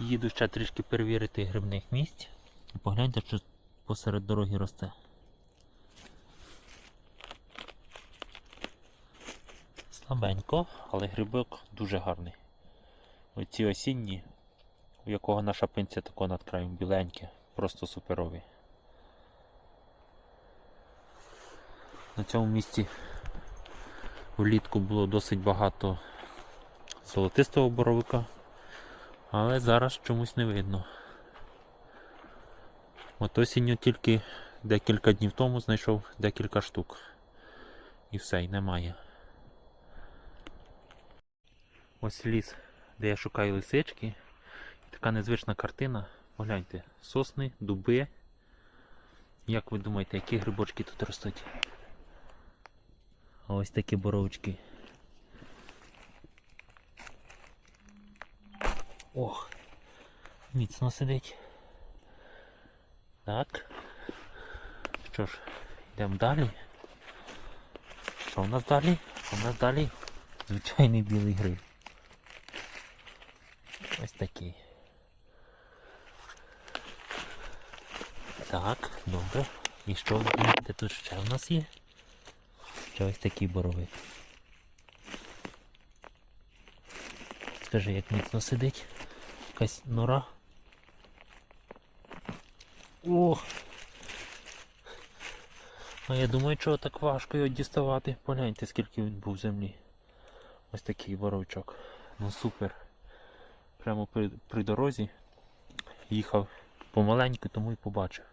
Їду ще трішки перевірити грибних місць. Погляньте, що посеред дороги росте. Слабенько, але грибок дуже гарний. Оці осінні, у якого наша пинця тако над краєм біленьке, просто суперові. На цьому місці влітку було досить багато золотистого боровика, але зараз чомусь не видно. От осінню тільки декілька днів тому знайшов декілька штук. І все, і немає. Ось ліс, де я шукаю лисички. Така незвична картина. Погляньте, сосни, дуби. Як ви думаєте, які грибочки тут ростуть? А ось такі боровички. Ох, міцно сидить. Так. Що ж, йдемо далі. Що в нас далі? У нас далі звичайний білий гриб. Ось такий. Так, добре. І що думаєте, тут ще в нас є? Ще ось такий боровик. Скажи, як міцно сидить. Якась нора. Ох! А я думаю, чого так важко його діставати. Погляньте, скільки він був в землі. Ось такий боровичок. Ну супер. Прямо при, при дорозі. Їхав помаленьку, тому і побачив.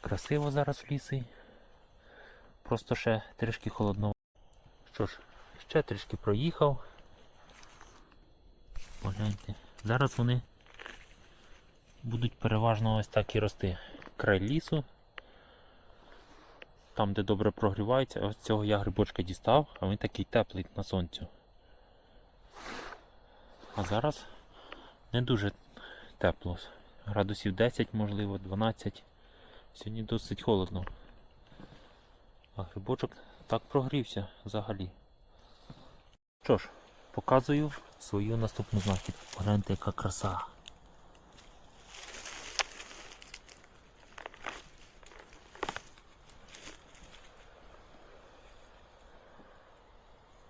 Красиво зараз в лісі. Просто ще трішки холодно. Що ж, ще трішки проїхав. Погляньте. Зараз вони будуть переважно ось так і рости. Край лісу. Там, де добре прогрівається, ось цього я грибочка дістав, а він такий теплий на сонцю. А зараз не дуже тепло. Градусів 10, можливо, 12. Сьогодні досить холодно. А грибочок так прогрівся взагалі. Що ж, показую свою наступну знахідку. Погляньте, яка краса.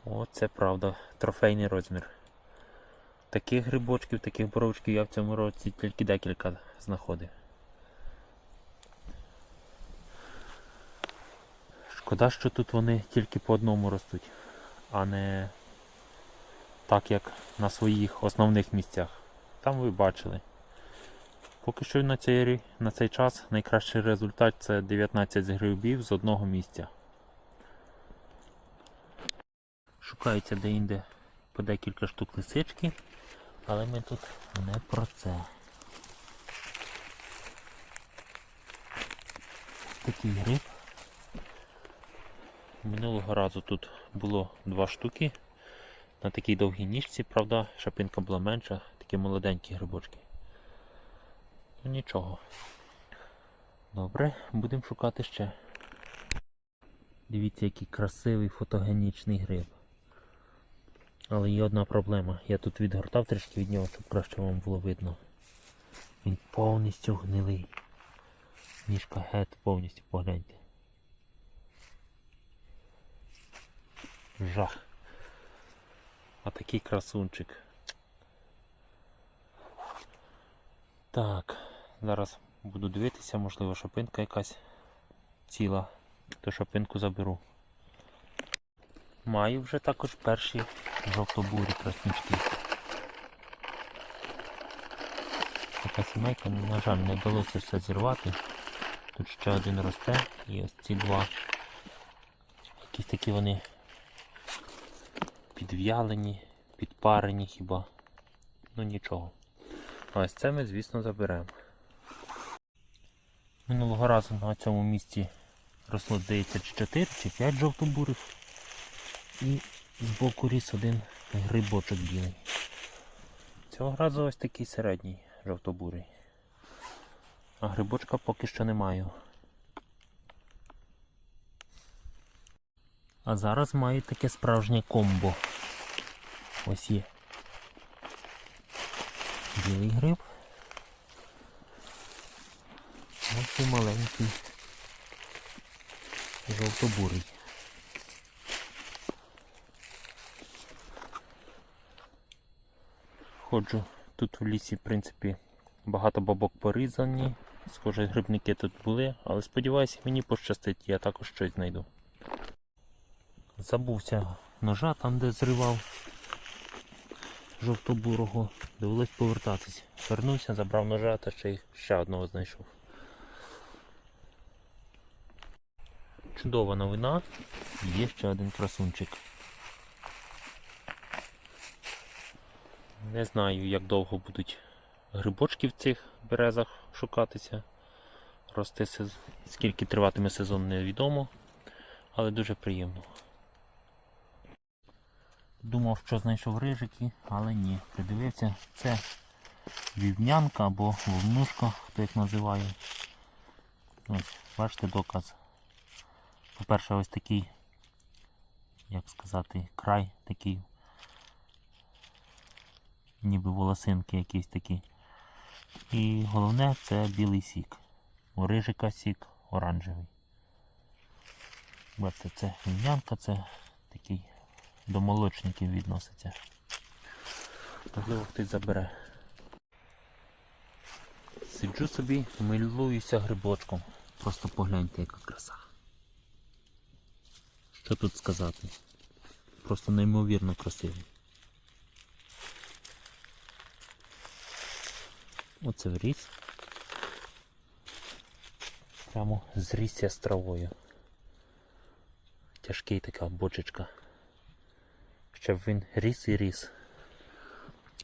О, це правда, трофейний розмір. Таких грибочків, таких боровичків я в цьому році тільки декілька знаходив. Шкода, що тут вони тільки по одному ростуть, а не так як на своїх основних місцях. Там ви бачили. Поки що на цей, на цей час найкращий результат це 19 грибів з одного місця. Шукаються де-інде по декілька штук лисички, але ми тут не про це. Такий гриб. Минулого разу тут було два штуки. На такій довгій ніжці, правда, шапинка була менша, такі молоденькі грибочки. Ну нічого. Добре, будемо шукати ще. Дивіться, який красивий фотогенічний гриб. Але є одна проблема. Я тут відгортав трішки від нього, щоб краще вам було видно. Він повністю гнилий. Ніжка геть повністю погляньте. Жах. А такий красунчик. Так, зараз буду дивитися, можливо, шапинка якась ціла, то шапинку заберу. Маю вже також перші жовтобурі краснички. Така сімейка, на жаль, не вдалося все зірвати. Тут ще один росте і ось ці два. Якісь такі вони підв'ялені, підпарені хіба. Ну нічого. Ось це ми, звісно, заберемо. Минулого разу на цьому місці росло, здається, чи 4 чи 5 жовтобурих. І збоку ріс один грибочок білий. Цього разу ось такий середній жовтобурий. А грибочка поки що не маю. А зараз маю таке справжнє комбо. Ось білий гриб. Ось і маленький жовтобурий. Ходжу тут в лісі, в принципі, багато бабок порізані. Схоже, грибники тут були, але сподіваюся, мені пощастить, я також щось знайду. Забувся ножа там, де зривав жовтобурого. Довелось повертатись. Вернувся, забрав ножа та ще й ще одного знайшов. Чудова новина. Є ще один красунчик. Не знаю, як довго будуть грибочки в цих березах шукатися. Рости скільки триватиме сезон, невідомо, але дуже приємно. Думав, що знайшов рижики, але ні. Придивився, це вівнянка або вовнушка, хто їх називає. Ось, бачите доказ. По-перше, ось такий, як сказати, край такий, ніби волосинки якісь такі. І головне це білий сік. У рижика сік оранжевий. Бачите, це вівнянка, це такий до молочників відноситься. Можливо, хтось забере. Сиджу собі, милуюся грибочком. Просто погляньте, яка краса. Що тут сказати? Просто неймовірно красивий. Оце вріс. Прямо зрісся з травою. Тяжкий така бочечка. Щоб він ріс і ріс.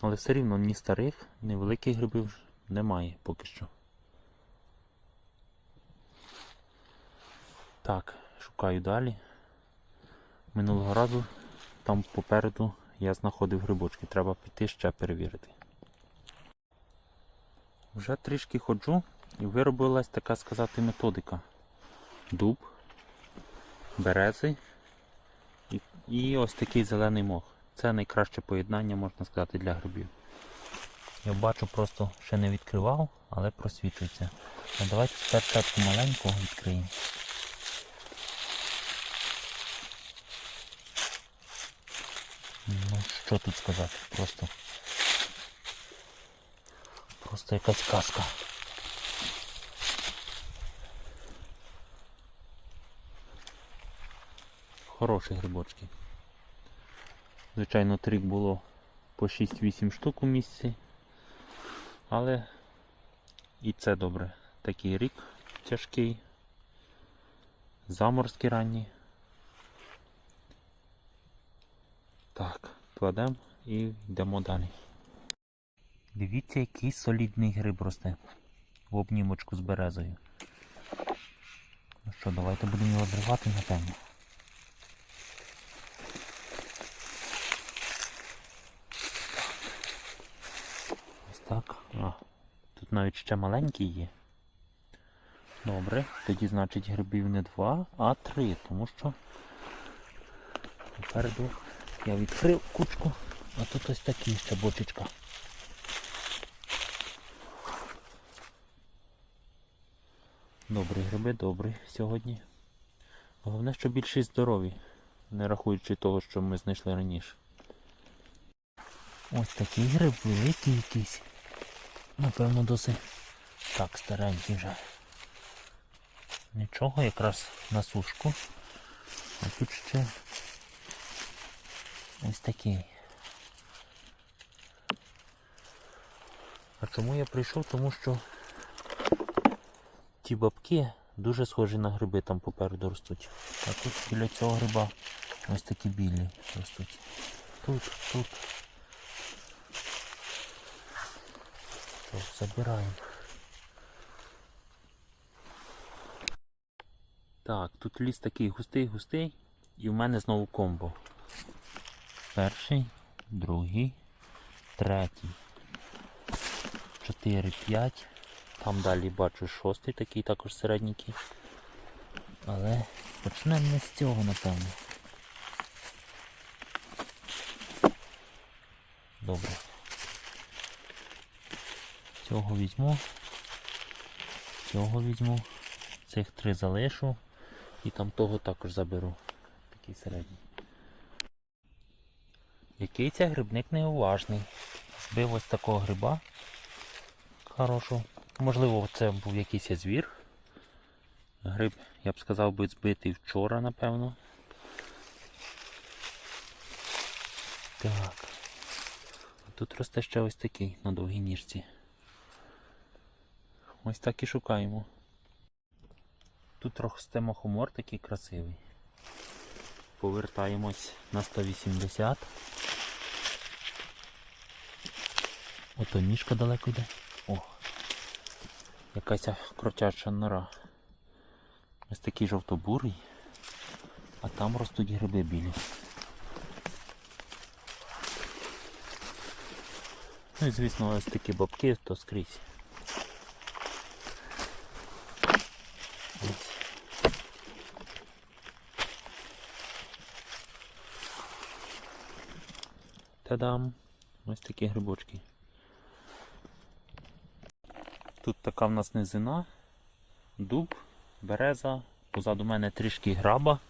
Але все рівно ні старих, ні великих грибів немає поки що. Так, шукаю далі. Минулого разу там попереду я знаходив грибочки. Треба піти ще перевірити. Вже трішки ходжу і виробилась така сказати методика. Дуб, берези і, ось такий зелений мох. Це найкраще поєднання, можна сказати, для грибів. Я бачу, просто ще не відкривав, але просвічується. Ну, давайте спочатку маленького відкриємо. Ну, що тут сказати? Просто. Просто якась казка. Хороші грибочки. Звичайно, трік було по 6-8 штук у місці. Але і це добре. Такий рік тяжкий. Заморські ранні. Так, кладемо і йдемо далі. Дивіться, який солідний гриб росте в обнімочку з березою. Ну що, давайте будемо його зривати, напевно. Так. А, тут навіть ще маленький є. Добре, тоді значить грибів не два, а три, тому що попереду я відкрив кучку, а тут ось такі ще бочечка. Добрі гриби, добрі сьогодні. Головне, що більшість здорові, не рахуючи того, що ми знайшли раніше. Ось такий гриб великий якийсь. Напевно, досить так старенький вже. Нічого, якраз на сушку. А тут ще ось такий. А чому я прийшов? Тому що ті бабки дуже схожі на гриби там попереду ростуть. А тут біля цього гриба ось такі білі ростуть. Тут, тут. То забираємо. Так, тут ліс такий густий-густий, і в мене знову комбо. Перший, другий, третій, чотири, п'ять. Там далі бачу шостий, такий також середненький. Але почнемо не з цього, напевно. Добре. Цього візьму. Цього візьму. Цих три залишу. І там того також заберу. Такий середній. Який це грибник неуважний. Збив ось такого гриба. Хорошого. Можливо, це був якийсь звір. Гриб, я б сказав, би збитий вчора, напевно. Так. Тут росте ще ось такий на довгій ніжці. Ось так і шукаємо. Тут росте мохомор такий красивий. Повертаємось на 180. Ото ніжка далеко йде. О! Якась кротяча нора. Ось такий жовтобурий, а там ростуть гриби білі. Ну і звісно ось такі бабки, то скрізь. Ось. Та-дам! Ось такі грибочки. Тут така в нас низина, дуб, береза, позаду мене трішки граба.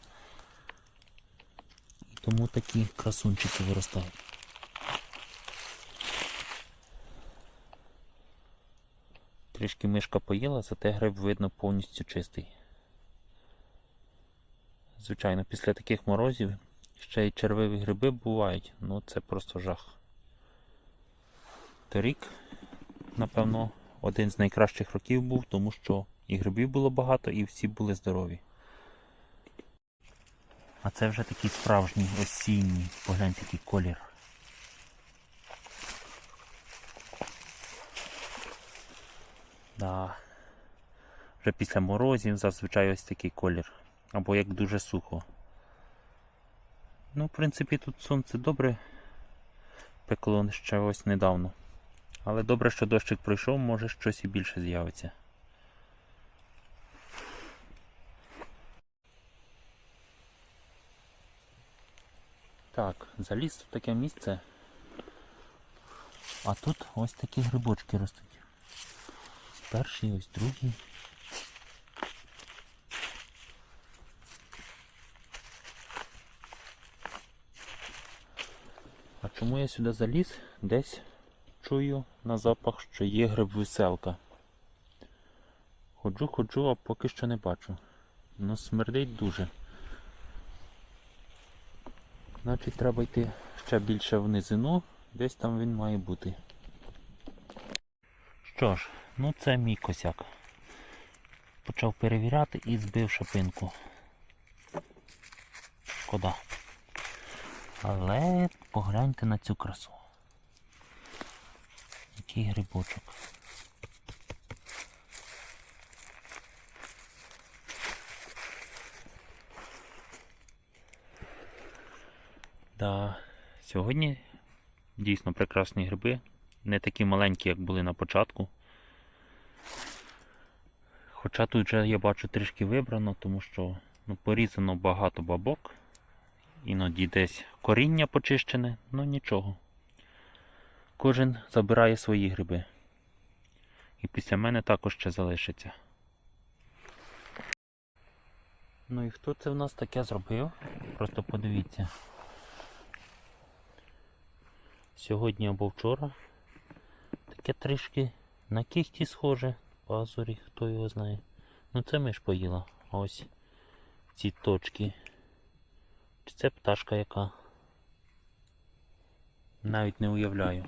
Тому такі красунчики виростають. Трішки мишка поїла, зате гриб видно повністю чистий. Звичайно, після таких морозів ще й червиві гриби бувають, ну це просто жах. Торік, напевно, один з найкращих років був, тому що і грибів було багато, і всі були здорові. А це вже такий справжній осінній, погляньте який колір. Да. Вже після морозів зазвичай ось такий колір. Або як дуже сухо. Ну, в принципі, тут сонце добре пекло ще ось недавно. Але добре, що дощик пройшов, може щось і більше з'явиться. Так, заліз в таке місце. А тут ось такі грибочки ростуть. Перший, ось другий. Чому я сюди заліз? Десь чую на запах, що є гриб веселка. Ходжу, ходжу, а поки що не бачу. Ну смердить дуже. Значить треба йти ще більше в низину, десь там він має бути. Що ж, ну це мій косяк. Почав перевіряти і збив шапинку. Шкода. Але погляньте на цю красу. Який грибочок. Да, сьогодні дійсно прекрасні гриби. Не такі маленькі, як були на початку. Хоча тут вже я бачу трішки вибрано, тому що ну, порізано багато бабок. Іноді десь коріння почищене, ну нічого. Кожен забирає свої гриби. І після мене також ще залишиться. Ну і хто це в нас таке зробив? Просто подивіться. Сьогодні або вчора. Таке трішки на кіхті схоже, пазурі, хто його знає. Ну це миш поїла. Ось ці точки. Чи це пташка яка? Навіть не уявляю.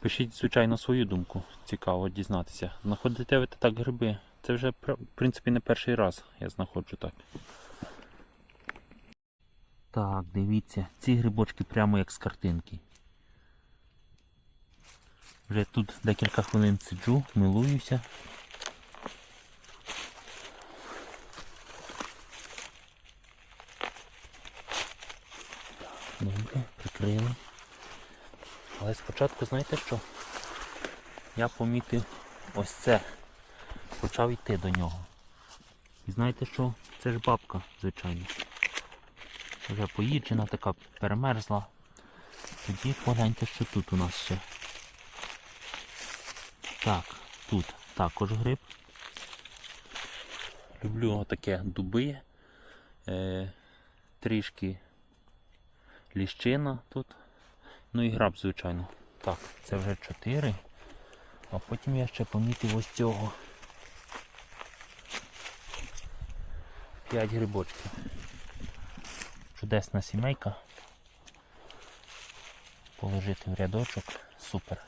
Пишіть, звичайно, свою думку. Цікаво дізнатися. Знаходите ви так гриби? Це вже, в принципі, не перший раз я знаходжу так. Так, дивіться, ці грибочки прямо як з картинки. Вже тут декілька хвилин сиджу, милуюся. Добре, прикрили. Але спочатку, знаєте що? Я помітив ось це. Почав йти до нього. І знаєте що? Це ж бабка, звичайно. Вже поїджена, така перемерзла. Тоді погляньте, що тут у нас ще. Так, тут також гриб. Люблю таке дуби. Е, трішки ліщина тут. Ну і граб, звичайно. Так, це вже 4. А потім я ще помітив ось цього. 5 грибочків. Чудесна сімейка. Положити в рядочок. Супер.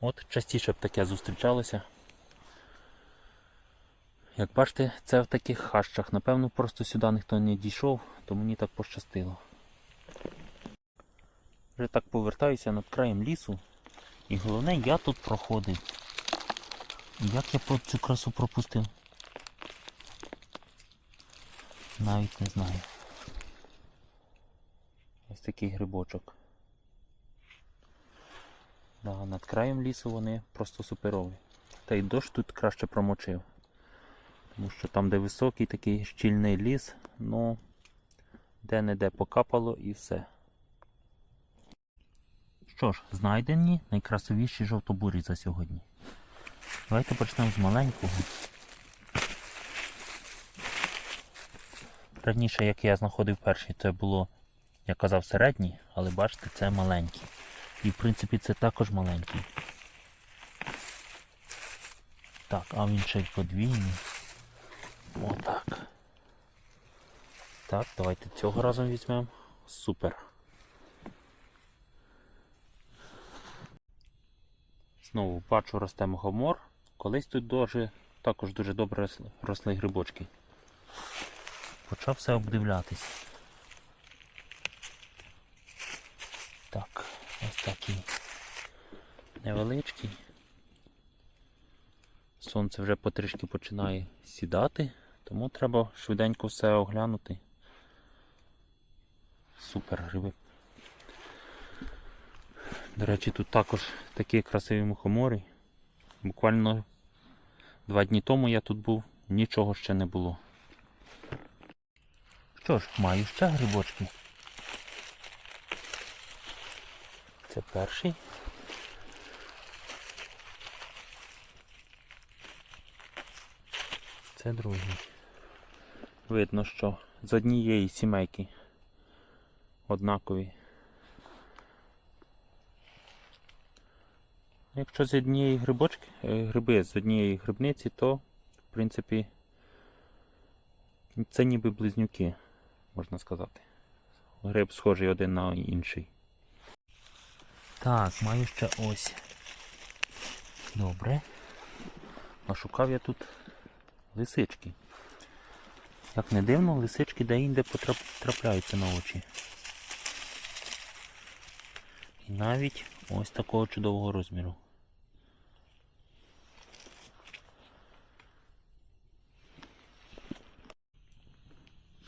От частіше б таке зустрічалося. Як бачите, це в таких хащах. Напевно, просто сюди ніхто не дійшов, то мені так пощастило. Вже так повертаюся над краєм лісу. І головне, я тут проходив. Як я цю красу пропустив? Навіть не знаю. Ось такий грибочок. Да, над краєм лісу вони просто суперові. Та й дощ тут краще промочив. Тому що там, де високий такий щільний ліс, ну де-не-де покапало і все. Що ж, знайдені найкрасивіші жовтобурі за сьогодні. Давайте почнемо з маленького. Раніше, як я знаходив перший, це було, я казав, середній, але бачите, це маленький. І в принципі це також маленький. Так, а він ще й подвійний. Отак. Так, давайте цього разом візьмемо. Супер. Знову бачу росте мухомор. Колись тут дуже, також дуже добре росли, грибочки. Почав все обдивлятись. Так, ось такий невеличкий. Сонце вже потрішки починає сідати, тому треба швиденько все оглянути. Супер гриби. До речі, тут також такі красиві мухомори. Буквально два дні тому я тут був, нічого ще не було. Що ж, маю ще грибочки. Це перший. Це другий. Видно, що з однієї сімейки однакові. Якщо з однієї грибочки, е, гриби з однієї грибниці, то в принципі це ніби близнюки, можна сказати. Гриб схожий один на інший. Так, маю ще ось. Добре. А шукав я тут лисички. Як не дивно, лисички де-інде потрап- трапляються на очі. І навіть ось такого чудового розміру.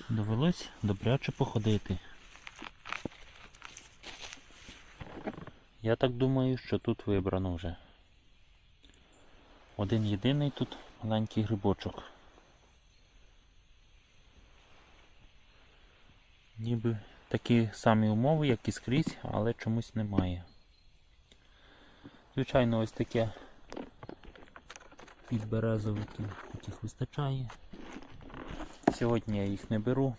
Довелось добряче походити. Я так думаю, що тут вибрано вже. Один єдиний тут маленький грибочок. Ніби такі самі умови, як і скрізь, але чомусь немає. Звичайно, ось таке підберезовики, яких вистачає. Сьогодні я їх не беру.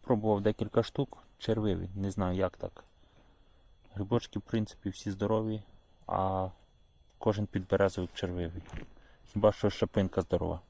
Пробував декілька штук, червиві, не знаю як так. Грибочки, в принципі, всі здорові, а кожен підберезовик червивий. Хіба що шапинка здорова.